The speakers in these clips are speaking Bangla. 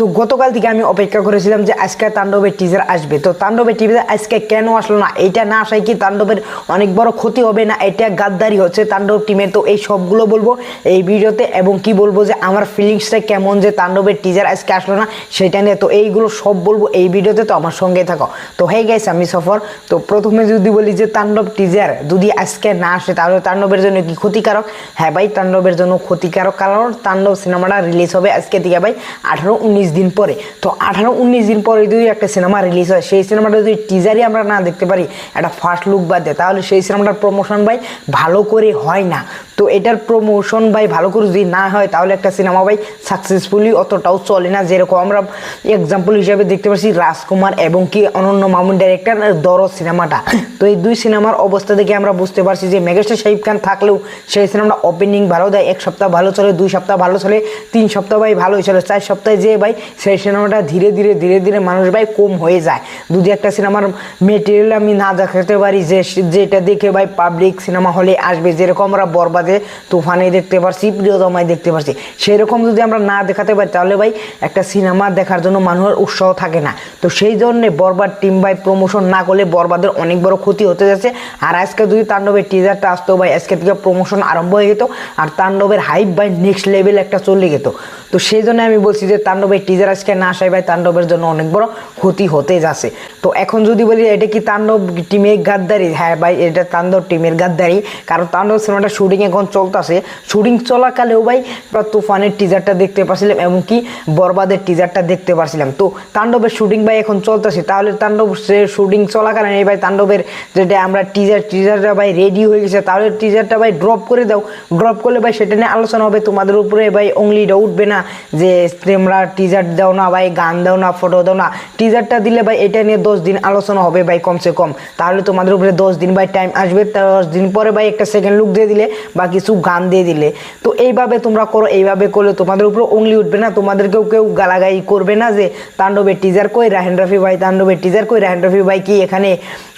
তো গতকাল থেকে আমি অপেক্ষা করেছিলাম যে আজকে তাণ্ডবের টিজার আসবে। তো তাণ্ডবের টিজার আজকে কেন আসলো না? এটা না আসায় কি তাণ্ডবের অনেক বড় ক্ষতি হবে না? এটা গাদ্দারি হচ্ছে তাণ্ডব টিমের তো এই সবগুলো বলব এই ভিডিওতে এবং কি বলব যে আমার ফিলিংসটা কেমন যে তাণ্ডবের টিজার আজকে আসলো না সেটা নিয়ে। তো এইগুলো সব বলব এই ভিডিওতে, তো আমার সঙ্গে থাকো। তো হয়ে গেছে আমি সফর। তো প্রথমে যদি বলি যে তাণ্ডব টিজার যদি আজকে না আসে, তাহলে তাণ্ডবের জন্য কি ক্ষতিকারক? হ্যাঁ ভাই, তাণ্ডবের জন্য ক্ষতিকারক। কারণ তাণ্ডব সিনেমাটা রিলিজ হবে আজকে থেকে ভাই, আঠারো উনিশ দিন পরে। তো আঠারো, উনিশ দিন পরে যদি একটা সিনেমা রিলিজ হয়, সেই সিনেমাটা যদি টিজারই আমরা না দেখতে পারি, একটা ফার্স্ট লুক বাদ তাহলে সেই সিনেমাটার প্রমোশন ভাই ভালো করে হয় না। তো এটার প্রমোশন ভাই ভালো করে যদি না হয়, তাহলে একটা সিনেমা ভাই সাকসেসফুলি অতটাও চলে না। যেরকম আমরা এক্সাম্পল হিসাবে দেখতে পাচ্ছি রাজকুমার এবং কি অনন্য মামুন ডাইরেক্টর দর সিনেমাটা। তো এই দুই সিনেমার অবস্থা দেখে আমরা বুঝতে পারছি যে মেগাস্টার শাহিব খান থাকলেও সেই সিনেমাটা ওপেনিং ভালো দেয়, এক সপ্তাহ ভালো চলে, দুই সপ্তাহ ভালো চলে, তিন সপ্তাহ ভাই ভালোই চলে, চার সপ্তাহে যে ভাই সেই সিনেমাটা ধীরে ধীরে ধীরে ধীরে মানুষ ভাই কম হয়ে যায়। যদি একটা সিনেমার মেটেরিয়াল আমি না দেখাতে পারি, যে যেটা দেখে ভাই পাবলিক সিনেমা হলে আসবে, যেরকম আমরা বরবাদে তুফানে দেখতে পারছি, প্রিয়তমায় দেখতে পারছি, সেরকম যদি আমরা না দেখাতে পারি, তাহলে ভাই একটা সিনেমা দেখার জন্য মানুষের উৎসাহ থাকে না। তো সেই জন্যে বরবাদ টিম ভাই প্রমোশন না করলে বরবাদের অনেক বড় ক্ষতি হতে যাচ্ছে। আর আজকে যদি তাণ্ডবের টিজারটা আসতো ভাই, আজকে থেকে প্রমোশন আরম্ভ হয়ে যেত, আর তাণ্ডবের হাইপ ভাই নেক্সট লেভেল একটা চলে যেত। তো সেই জন্য আমি বলছি যে তাণ্ডবের টিজার আজকে না আসায় ভাই, তাণ্ডবের জন্য অনেক বড় ক্ষতি হতে যাচ্ছে। তো এখন যদি বলি, এটা কি তাণ্ডব টিমের গাদ্দারি? হ্যাঁ ভাই, এটা তাণ্ডব টিমের গাদ্দারি। কারণ তাণ্ডব সিনেমাটা শুটিং এখন চলতেছে। শুটিং চলাকালেও ভাই তুফানের টিজারটা দেখতে পাচ্ছিলাম এমনকি বরবাদের টিজারটা দেখতে পাচ্ছিলাম তো তাণ্ডবের শুটিং ভাই এখন চলতেছে। তাহলে তাণ্ডব শুটিং চলাকালীন এই ভাই, তাণ্ডবের যেটা আমরা টিজার টিজারটা ভাই রেডি হয়ে গেছে, তাহলে টিজারটা ভাই ড্রপ করে দাও। ড্রপ করলে ভাই সেটা নিয়ে আলোচনা হবে। তোমাদের উপরে ভাই অংলিটা উঠবে না যে তোমরা টিজার দাও না ভাই, গান দাও না ফটো দাও না। টিজারটা দিলে ভাই এটা নিয়ে দশ দিন আলোচনা হবে ভাই কমসে কম। তাহলে তোমাদের উপরে দশ দিন ভাই টাইম আসবে, দশ দিন পরে ভাই একটা সেকেন্ড লুক দিয়ে দিলে বা কিছু গান দিয়ে দিলে। তো এইভাবে তোমরা করো, এইভাবে করলে তোমাদের উপরে উংলি উঠবে না। তোমাদেরকেও কেউ গালাগাই করবে না যে, তাণ্ডবের টিজার কই, রাহেন রফি ভাই তাণ্ডবের টিজার কই, রাহেন রফি ভাই কি এখানে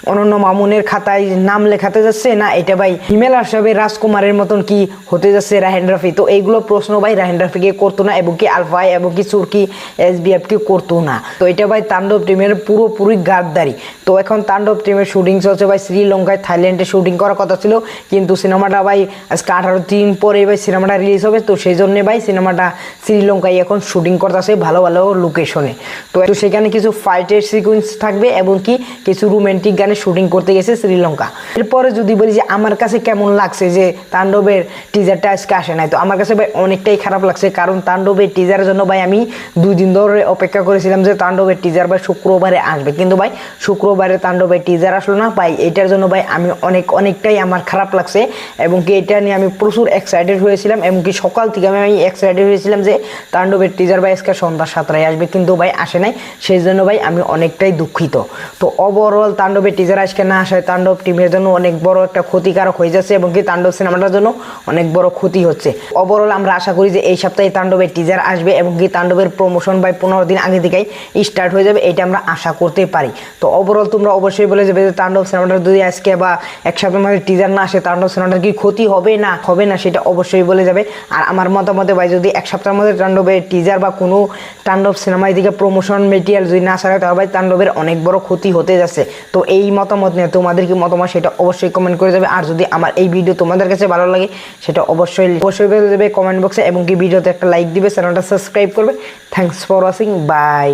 অনন্য মামুনের খাতায় নাম লেখাতে যাচ্ছে, না, এটা ভাই হিমেল আশরাফের রাজকুমারের মতন কি হতে যাচ্ছে রাহেন রফি? তো এইগুলো প্রশ্ন ভাই রাহেন রফিকে করতো না এবং কি আলফাই এবং কি সুরকি এস কে করতো না। তো এটা ভাই তাণ্ডব টিমের পুরোপুরি গাদ্দারি। তো এখন তাণ্ডব টিমের শুটিং চলছে ভাই শ্রীলঙ্কায়। থাইল্যান্ডে শুটিং করার কথা ছিল, কিন্তু সিনেমাটা ভাই আজকে আঠারো দিন পরে ভাই সিনেমাটা রিলিজ হবে। তো সেই জন্যে ভাই সিনেমাটা শ্রীলঙ্কায় এখন শুটিং করতেছে ভালো ভালো লোকেশনে তো সেখানে কিছু ফাইটের সিকুয়েন্স থাকবে এবং কি কিছু রোমান্টিক গানে শুটিং করতে গেছে শ্রীলঙ্কা। এরপরে যদি বলি যে আমার কাছে কেমন লাগছে যে তাণ্ডবের টিজারটা আজকে আসে নাই, তো আমার কাছে ভাই অনেকটাই খারাপ লাগছে। কারণ তাণ্ডবের টিজারের জন্য ভাই আমি দুই দিন ধরে অপেক্ষা করেছিলাম যে তাণ্ডবের টিজার ভাই শুক্রবারে আসবে। কিন্তু ভাই শুক্রবারে তাণ্ডবের টিজার আসলো না ভাই, এটার জন্য ভাই আমি অনেক, অনেকটাই আমার খারাপ লাগছে এবং কি এটা নিয়ে আমি প্রচুর এক্সাইটেড হয়েছিলাম এবং কি সকাল থেকে আমি আমি এক্সাইটেড হয়েছিলাম যে তাণ্ডবের টিজার ভাই আজকে সন্ধ্যা সাতটায় আসবে। কিন্তু ভাই আসে নাই, সেই জন্য ভাই আমি অনেকটাই দুঃখিত। তো ওভারঅল তাণ্ডবের টিজার আজকে না আসায় তাণ্ডব টিমের জন্য অনেক বড় একটা ক্ষতিকারক হয়ে যাচ্ছে এবং কি তাণ্ডব সিনেমাটার জন্য অনেক বড় ক্ষতি হচ্ছে। ওভারঅল আমরা আশা করি যে এই সপ্তাহে তাণ্ডবের টিজার আসবে এবং কি তাণ্ডবের প্রমোশন বাই পনেরো দিন আগে থেকেই স্টার্ট হয়ে যাবে, এটা আমরা আশা করতে পারি। তো ওভারঅল তোমরা অবশ্যই বলে যাবে যে তাণ্ডব সিনেমাটা যদি আজকে বা এক সপ্তাহের মধ্যে টিজার না আসে, তাণ্ডব সিনেমাটার কি ক্ষতি হবে না হবে না সেটা অবশ্যই বলে যাবে। আর আমার মতামতে ভাই, যদি এক সপ্তাহের মধ্যে তাণ্ডবের টিজার বা কোনো তাণ্ডব সিনেমায় দিকে প্রমোশন মেটেরিয়াল যদি না আসা হয়, তাহলে ভাই তাণ্ডবের অনেক বড় ক্ষতি হতে যাচ্ছে। তো এই মতামত নিয়ে, তোমাদের কি মতামত, সেটা অবশ্যই কমেন্ট করে যাবে আর যদি আমার এই ভিডিও তোমাদের কাছে ভালো লাগে, সেটা অবশ্যই অবশ্যই বলে দেবে কমেন্ট বক্সে এবং কি ভিডিওতে একটা লাইক দিবে চ্যানেলটা সাবস্ক্রাইব করবে। Thanks for watching by